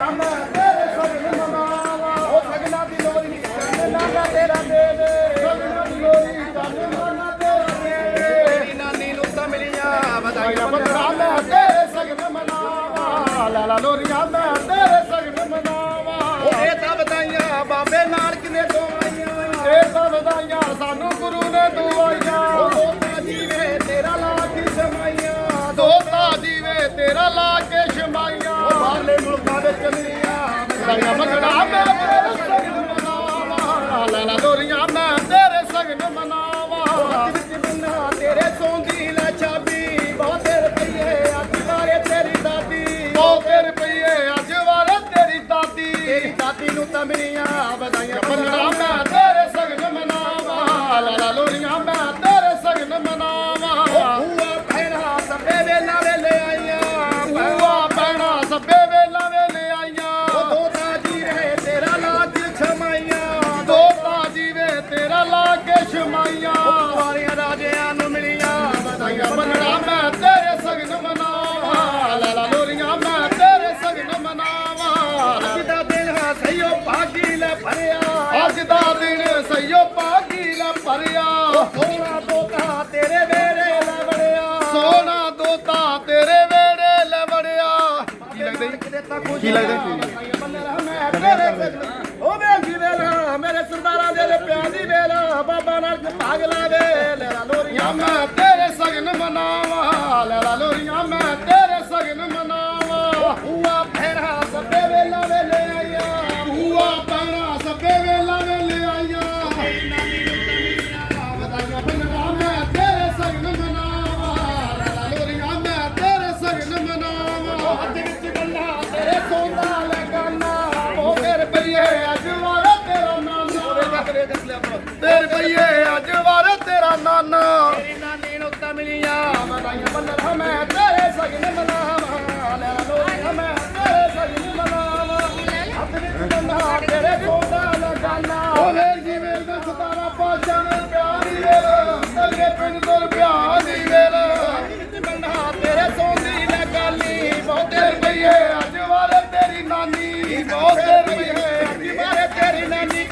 ਮੈਂ ਮਿਲੀਆਂ ਵਧਾਈਆਂ ਲਾ ਲਾ ਲੋਰੀਆਂ ਮੈਂ ਤੇਰੇ ਸਗਨ ਮਨਾਵਾ ਇਹ ਤਾਂ ਵਧਾਈਆਂ ਬਾਬੇ ਨਾਨਕ ਨੇ ਦਵਾਈਆਂ ਇਹ ਤਾਂ ਵਧਾਈਆਂ ਸਾਨੂੰ ਗੁਰੂ ਨੇ ਦਵਾਈਆਂ ਸਗਨ ਮਨਾਵਾ। ਵਿੱਚ ਬਿੰਨਾ ਤੇਰੇ ਸੌਂਦੀ ਲੈ ਚਾਬੀ ਬਹੁਤ ਰੁਪਈਏ ਅੱਜ ਵਾਰੇ ਤੇਰੀ ਦਾਦੀ। ਬਹੁਤ ਰੁਪਈਏ ਅੱਜ ਵਾਰੇ ਤੇਰੀ ਦਾਦੀ। ਤੇਰੀ ਦਾਦੀ ਨੂੰ ਤਾਂ ਮਿਲੀਆਂ ਵਧਾਈਆਂ ਮੰਗਣਾ ਮੈਂ ਤੇਰੇ ਸਗਨ ਮਨਾਵਾ। ਲਾ ਲਾ ਲੋਰੀਆਂ ਮੈਂ ਤੇਰੇ ਸਗਨ ਮਨਾਵਾ। ਬੂਆ ਭੈਣਾ ਸੱਬੇ ਵੇਲਾ ਵੇਲੇ ਆਈਆਂ। ਬੂਆ ਭੈਣਾ ਸੱਬੇ ਮੰਗਣਾ ਮੈਂ ਤੇਰੇ ਸਗਨ ਮਨਾਵਾ। ਲਾ ਲਾ ਲੋਰੀਆਂ ਮੈਂ ਤੇਰੇ ਸਗਨ ਮਨਾਵਾ। ਅੱਜ ਦਾ ਦਿਨ ਹੈ ਸਈਓ ਭਾਗੀ ਲੈ ਭਰਿਆ। ਅੱਜ ਦਾ ਦਿਨ ਸਈਓ ਭਾਗੀ ਲੈ ਭਰਿਆ। ਸੋਨਾ ਦੋਤਾ ਤੇਰੇ ਵੇੜੇ ਲੈ ਵੜਿਆ। ਸੋਨਾ ਦੋਤਾ ਤੇਰੇ ਵੇੜੇ ਲੈ ਵੜਿਆ। ਕੀ ਲੱਗਦਾ ਕੀ ਲੱਗਦਾ ਬਾਬਾ ਨਾਲ ਭਾਗ ਲਾਵੇ ਲੈਲਾ ਲੋਰੀਆਂ ਮੈਂ ਤੇਰੇ ਸਗਨ ਮਨਾਵਾ ਲੈਲਾ ਲੋਰੀਆਂ ਮੈਂ ਤੇਰੇ ਪਈਏ ਅੱਜ ਵਾਰਾ ਤੇਰਾ ਨਾਨਾ। ਤੇਰੀ ਨਾਨੀ ਨੂੰ ਤਾਂ ਮਿਲੀਆਂ। ਵਧਾਈਆਂ ਬੰਨਾ ਮੈਂ ਤੇਰੇ ਸਗਨ ਮਨਾਵਾ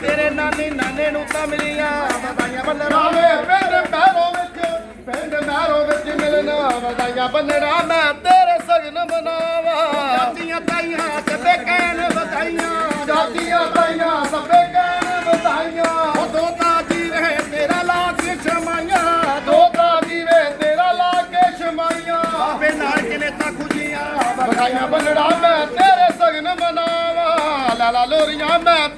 ਤੇਰੇ ਨਾਨੀ ਨਾਨੇ ਨੂੰ ਤਾਂ ਮਿਲੀਆਂ। ਵਧਾਈਆਂ ਬੰਦਨਾ ਵੇ ਪਿੰਡ ਮਹਿਰੋ ਵਿੱਚ ਪਿੰਡ ਮਹਿਰੋ ਵਿੱਚ ਮਿਲਣਾ। ਵਧਾਈਆਂ ਬੰਦਨਾ ਮੈਂ ਤੇਰੇ ਸਗਨ ਮਨਾਵਾ। ਜਾਤੀਆਂ ਤਾਈਆਂ ਸਭੇ ਕਹਿਣ ਵਧਾਈਆਂ। ਜਾਤੀਆਂ ਤਾਈਆਂ ਸਭੇ ਕਹਿਣ ਵਧਾਈਆਂ। ਉਹ ਦੋਤਾ ਜੀ ਰਹੇ ਤੇਰਾ ਲਾ ਕੇ ਸ਼ਮਾਈਆਂ ਦੋਤਾ ਜੀ ਵੇ ਤੇਰਾ ਲਾ ਕੇ ਸ਼ਮਾਈਆਂ ਬਾਬੇ ਨਾਲ ਕਿਨੇ ਤਾਂ ਖੁਸ਼ੀਆਂ। ਵਧਾਈਆਂ ਬੰਦਨਾ ਮੈਂ ਤੇਰੇ ਸਗਨ ਮਨਾਵਾ। ਲਾ ਲਾ ਲੋਰੀਆਂ ਮੈਂ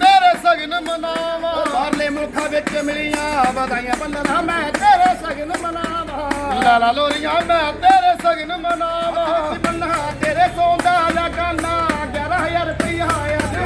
ਮੁਲਕਾਂ ਵਿੱਚ ਮਿਲੀਆਂ ਵਧਾਈਆਂ ਬੰਦਨਾ ਮੈਂ ਤੇਰੇ ਸਗਨ ਮਨਾਵਾ। ਲਾਲਾ ਲੋਰੀਆਂ, ਮੈਂ ਤੇਰੇ ਸਗਨ ਮਨਾਵਾ। ਬੰਨਾ ਤੇਰੇ ਸੌਂਦਾ ਲਗਾਨਾ 11000 ਰੁਪਈਆ ਅੱਜ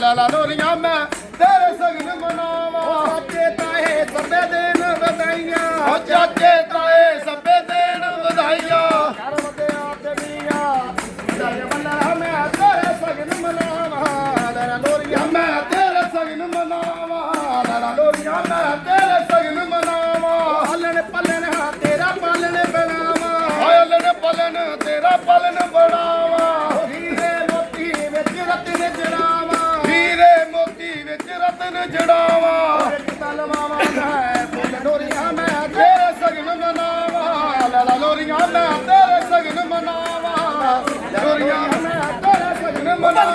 ਲਾ ਲਾ ਲੋਰੀਆਂ ਮੈਂ ਤੇਰੇ ਸਗਨ ਮਨਾਵਾ। ਚਾਚੇ ਤਾਏ ਸਭੇ ਦੇਣ ਵਧਾਈਆਂ। ਓ ਚਾਚੇ ਤਾਏ ਸਭੇ ਦੇਣ ਵਧਾਈਆਂ। ਬੰਦਿਆਂ ਤੇ ਬੰਦਨਾ ਮੈਂ ਤੇਰੇ ਸਗਨ ਮਨਾਵਾ। ਲਾ ਲੋਰੀਆਂ ਮੈਂ ਤੇਰੇ ਸਗਨ ਮਨਾਵਾ। ਲਾ ਲੋਰੀਆਂ ਮੈਂ ਤੇਰੇ ਸਗਨ ਮਨਾਵਾ। ਹਲਣ ਪਲਣ ਹਾਂ ਤੇਰਾ ਪਾਲਣ ਬਣਾਵਾ। ਹਲਣ ਪਲਣ ਤੇਰਾ ਪਾਲਣ ਬਣਾਵਾ। ਰਤਨ ਜੜਾਵਾ। ਤਲਵਾਵਾ ਹੈ ਫੁੱਲ ਲੋਰੀਆਂ ਮੈਂ ਤੇਰੇ ਸਗਨ ਮਨਾਵਾ। ਲਾ ਲਾ ਲੋਰੀਆਂ ਮੈਂ ਤੇਰੇ ਸਗਨ ਮਨਾਵਾ। ਲੋਰੀਆਂ ਮੈਂ ਤੇਰੇ ਸਗਨ ਮਨਾਵਾ।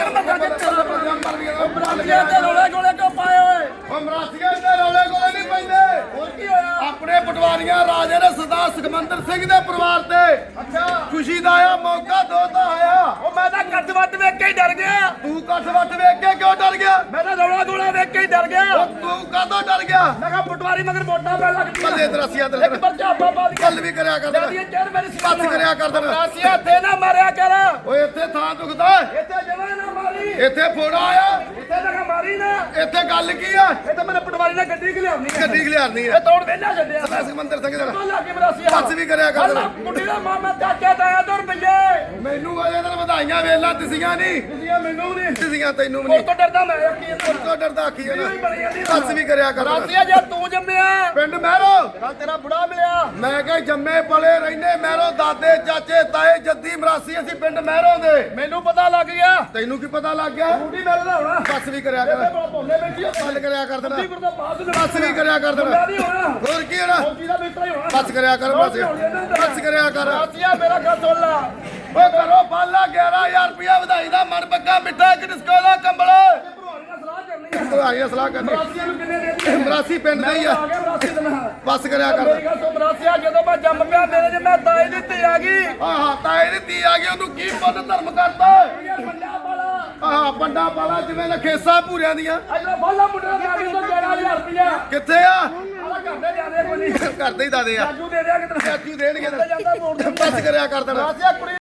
ਤੇ ਰੋਲੇ ਗੋਲੇ ਕਿਉਂ ਪਾਏ ਓਏ? ਉਹ ਮਰਾਸੀਆਂ ਦੇ ਰੌਲੇ ਕੋਲੇ ਨਹੀਂ ਪੈਂਦੇ। ਹੋਰ ਕੀ ਹੋਇਆ? ਆਪਣੇ ਪਟਵਾਰੀਆਂ ਰਾਜੇ ਨੇ ਸਰਦਾਰ ਸੁਖਮੰਦਰ ਸਿੰਘ ਦੇ ਪਰਿਵਾਰ ਤੇ ਖੁਸ਼ੀ ਦਾ ਆਇਆ ਮੌਕਾ ਦੋਤਾ ਆਇਆ। ਉਹ ਮੈਂ ਤਾਂ ਕੱਟ ਵੱਟ ਵੇਖ ਕੇ ਹੀ ਡਰ ਗਿਆ। ਤੂੰ ਕੱਠ ਵੱਟ ਵੇਖ ਕੇ ਕਿਉਂ ਡਰ ਗਿਆ? ਮੈਂ ਤਾਂ ਰੌਲਾ ਗੋਲਾ ਵੇਖ ਕੇ ਹੀ ਡਰ ਗਿਆ। ਉਹ ਤੂੰ ਕਾਹਦੋਂ ਡਰ ਗਿਆ? ਮੈਂ ਕਿਹਾ ਪਟਵਾਰੀ ਮਗਰ ਵੋਟਾਂ ਪੈ ਲੱਗਦੀਆਂ। ਬੱਲੇ ਦਰਸੀਆ ਇੱਕ ਤੇ ਪਰਚਾ ਬਾਬਾ ਦੀ ਗੱਲ ਵੀ ਕਰਿਆ ਕਰ ਦੇਣਾ। ਜਾਂਦੀ ਚਿਹਰ ਮੇਰੀ ਬਸ ਕਰਿਆ ਕਰ ਦੇਣਾ। ਤੇ ਨਾ ਮਾਰਿਆ ਕਰ। ਓਏ ਇੱਥੇ ਥਾਂ ਦੁਖਦਾ। ਹੈ। ਇੱਥੇ ਜਮਾ ਨਾ ਮਾਰੀ ਇੱਥੇ ਫੋੜਾ ਆਇਆ। ਇੱਥੇ ਤਾਂ ਮਾਰੀ ਨਾ। ਇੱਥੇ ਗੱਲ ਕੀ ਆ? ਇਹ ਤਾਂ ਮੇਰੇ ਪਟਵਾਰੀ ਨੇ ਗੱਡੀ ਖਲਿਆਉਣੀ ਹੈ ਗੱਡੀ ਖਲਿਆਰਨੀ ਇਹ ਆ ਤੋੜ ਵੇਲਾ ਛੱਡਿਆ। ਮੈਂ ਸਿਕੰਦਰ ਸਿੰਘ ਦਾ ਤੋਂ ਲੱਗੇ ਮਰਾਸੀਆ ਬਸ ਵੀ ਕਰਿਆ ਕਰ। ਕੁੜੀ ਦਾ ਮਾਮਾ ਚਾਚਾ ਤਾਇਆ ਤੋਂ ਰੁਪਈਏ। ਮੈਨੂੰ ਅਜੇ ਦਿਨ ਵਧਾਈਆਂ ਵੇਲਾਂ ਦਿਸੀਆਂ ਨਹੀਂ। ਤੁਸੀਂ ਮੈਨੂੰ ਨਹੀਂ। ਦਿਸੀਆਂ ਤੈਨੂੰ ਨਹੀਂ। ਤੋਂ ਡਰਦਾ ਮੈਂ ਕੀ ਇਹ ਤੂੰ ਡਰਦਾ ਆਖੀ ਹੈ ਨਾ ਬਸ ਵੀ ਕਰਿਆ ਕਰ। ਰਾਸੀਆ ਜੇ ਤੂੰ ਜੰਮਿਆ। ਪਿੰਡ ਮਹਿਰੋ ਕੱਲ ਤੇਰਾ ਬੁੜਾ ਮਿਲਿਆ। ਮੈਂ ਕਿਹਾ ਜੰਮੇ ਪਲੇ ਰਹਿੰਦੇ ਮਹਿਰੋ ਦਾਦੇ ਚਾਚੇ ਤਾਏ। ਜੱਦੀ ਮਰਾਸੀ ਅਸੀਂ ਪਿੰਡ ਮਹਿਰੋ ਦੇ। ਮੈਨੂੰ ਪਤਾ ਲੱਗ ਗਿਆ। ਤੈਨੂੰ ਕੀ ਪਤਾ ਲੱਗ ਗਿਆ? ਕੁੜੀ ਮੇਰੇ ਦਾ ਹੋਣਾ। ਬਸ ਵੀ ਕਰਿਆ ਕਰ। ਭੋਲੇ ਬੈਠੀ ਆ। ਗੱਲ ਕਰਿਆ ਕਰ ਦੇਣਾ ਤਾਂ ਬਸ ਵੀ ਕਰਿਆ ਕਰ ਦੇਣਾ ਮੁੰਡਾ ਨਹੀਂ ਹੋਣਾ। ਹੋਰ ਕੀ ਹੋਣਾ? ਫੌਜੀ ਦਾ ਬੇਟਾ ਹੀ ਹੋਣਾ। ਬਸ ਕਰਿਆ ਕਰ ਬਸ। ਬਸ ਕਰਿਆ ਕਰ। ਰਾਸੀਆ ਮੇਰਾ ਗੱਲ ਸੁਣ ਲਾ। ਓ ਕਰੋ ਬਾਲਾ 11000 ਰੁਪਇਆ ਵਧਾਈ ਦਾ ਮਨ ਬੱਗਾ ਮਿੱਠਾ ਇੱਕ ਡਿਸਕੋ ਦਾ ਕੰਬਲ। ਨਾਲ ਵਧਾਈਆਂ ਸਲਾਹ ਕਰਨੀ। ਰਾਸੀਆ ਨੂੰ ਕਿੰਨੇ ਦੇ ਦਿੱਤੇ? ਮਰਾਸੀ ਪਿੰਡ ਦੇ ਹੀ ਆ। ਗਿਆ ਬਸ ਕਰਿਆ ਕਰ। ਮੇਰੀ ਗੱਲ ਸੁਣ ਰਾਸੀਆ ਜਦੋਂ ਮੈਂ ਜੰਮ ਪਿਆ ਮੇਰੇ ਜੇ ਮੈਂ ਤਾਈ ਦੀ ਧੀ ਆ ਗਈ। ਆਹ ਤਾਏ ਦੀ ਧੀ ਆ ਗਈ ਉਹਨੂੰ ਕੀ ਪੁੱਤ ਧਰਮ ਕਰਤਾ ਇਹ ਪੰਡਾ ਵਾਲਾ ਆਹ ਪੰਡਾ ਪਾਲਾ ਜਿਵੇਂ ਨਖੇਸਾ ਪੂਰਿਆਂ ਦੀਆਂ। ਅਜਾ ਬਾਲਾ ਮੁੰਡਾ ਦਾ ਵੀ ਤੋਂ 11000 ਰੁਪਇਆ ਕਿੱਥੇ ਆ? ਆਲਾ ਘਰ ਦੇ ਜਾਂਦੇ ਕੋਈ ਨਹੀਂ। ਕਰਦੇ ਹੀ ਦਾਦੇ ਆ। ਰਾਜੂ ਦੇ ਦਿਆ ਕਿਤੇ ਚਾਚੂ ਦੇਣਗੇ। ਜਾਂਦਾ ਮੋੜ ਦੇ। ਬਸ ਕਰਿਆ ਕਰ ਦੇਣਾ। ਕੁੜੀ